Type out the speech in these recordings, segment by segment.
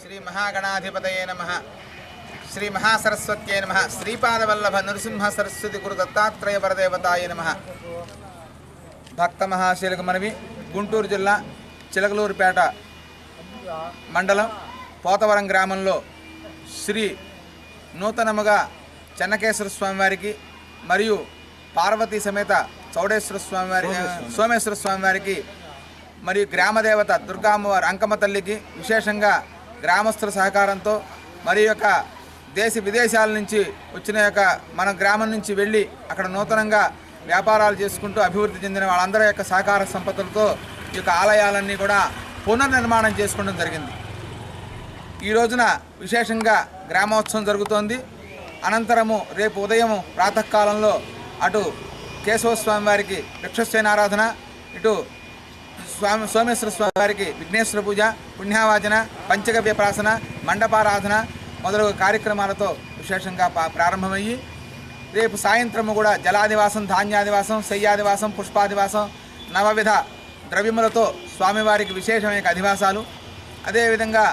శ్రీ మహాగణాధిపతయే నమ. శ్రీ మహాసరస్వత్యే నమ. శ్రీపాదవల్లభ నృసింహ సరస్వతి గురు దత్తాత్రేయ వరదేవతాయ నమ. భక్త మహాశీలకు మనవి గుంటూరు జిల్లా చిలకలూరుపేట మండలం పోతవరం గ్రామంలో శ్రీ నూతనముగా చెన్నకేశ్వర స్వామివారికి మరియు పార్వతీ సమేత చౌడేశ్వర స్వామివారి సోమేశ్వర స్వామివారికి మరియు గ్రామదేవత దుర్గామ్మవారి అంకమ్మ తల్లికి విశేషంగా గ్రామస్తుల సహకారంతో మరి యొక్క దేశ విదేశాల నుంచి వచ్చిన యొక్క మన గ్రామం నుంచి వెళ్ళి అక్కడ నూతనంగా వ్యాపారాలు చేసుకుంటూ అభివృద్ధి చెందిన వాళ్ళందరి యొక్క సహకార సంపత్తులతో ఈ యొక్క ఆలయాలన్నీ కూడా పునర్నిర్మాణం చేసుకోవడం జరిగింది. ఈ రోజున విశేషంగా గ్రామోత్సవం జరుగుతోంది. అనంతరము రేపు ఉదయం ప్రాతకాలంలో అటు కేశవస్వామి వారికి వృక్షసేనారాధన ఇటు స్వామి సోమేశ్వర స్వామి వారికి విఘ్నేశ్వర పూజ పుణ్యావాచన పంచగవ్య ప్రాసన మండపారాధన మొదలగు కార్యక్రమాలతో విశేషంగా పా- ప్రారంభమయ్యి రేపు సాయంత్రము కూడా జలాదివాసం ధాన్యాదివాసం శయ్యాదివాసం పుష్పాదివాసం నవవిధ ద్రవ్యములతో స్వామివారికి విశేషమైన అధివాసాలు. అదేవిధంగా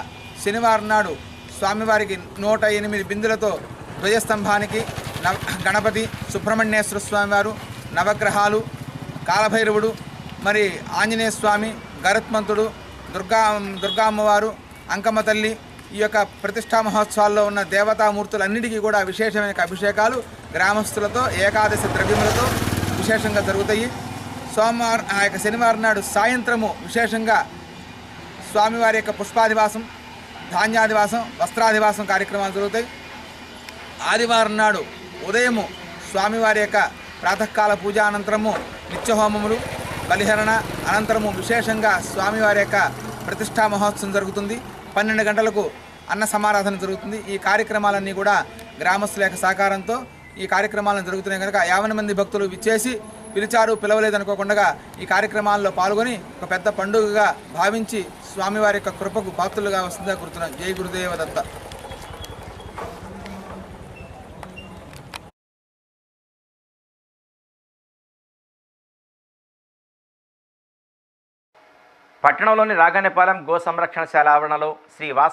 శనివారం నాడు స్వామివారికి నూట ఎనిమిది బిందులతో ధ్వజస్తంభానికి నవ గణపతి సుబ్రహ్మణ్యేశ్వర స్వామివారు నవగ్రహాలు కాలభైరవుడు మరి ఆంజనేయ స్వామి గరత్మంతుడు దుర్గా దుర్గా అమ్మవారు అంకమ్మ తల్లి ఈ యొక్క ప్రతిష్టా మహోత్సవాల్లో ఉన్న దేవతామూర్తులన్నిటికీ కూడా విశేషమైన అభిషేకాలు గ్రామస్తులతో ఏకాదశి ద్రవ్యములతో విశేషంగా జరుగుతాయి. సోమవారం ఆ యొక్క శనివారం నాడు సాయంత్రము విశేషంగా స్వామివారి యొక్క పుష్పాధివాసం ధాన్యాధివాసం వస్త్రాధివాసం కార్యక్రమాలు జరుగుతాయి. ఆదివారం నాడు ఉదయము స్వామివారి యొక్క ప్రాతకాల పూజ అనంతరము నిత్యహోమములు బలిహరణ అనంతరము విశేషంగా స్వామివారి యొక్క ప్రతిష్టా మహోత్సవం జరుగుతుంది. పన్నెండు గంటలకు అన్న సమారాధన జరుగుతుంది. ఈ కార్యక్రమాలన్నీ కూడా గ్రామస్తుల యొక్క సహకారంతో ఈ కార్యక్రమాలను జరుగుతున్నాయి కనుక యాభై మంది భక్తులు విచ్చేసి పిలిచారు పిలవలేదనుకోకుండా ఈ కార్యక్రమాల్లో పాల్గొని ఒక పెద్ద పండుగగా భావించి స్వామివారి యొక్క కృపకు పాత్రలుగా వస్తుందా కూర్చున్నాం జై గురుదేవ దత్త పట్టణంలోని రాగానేపాలెం గో సంరక్షణశాల ఆవరణలో శ్రీ వాస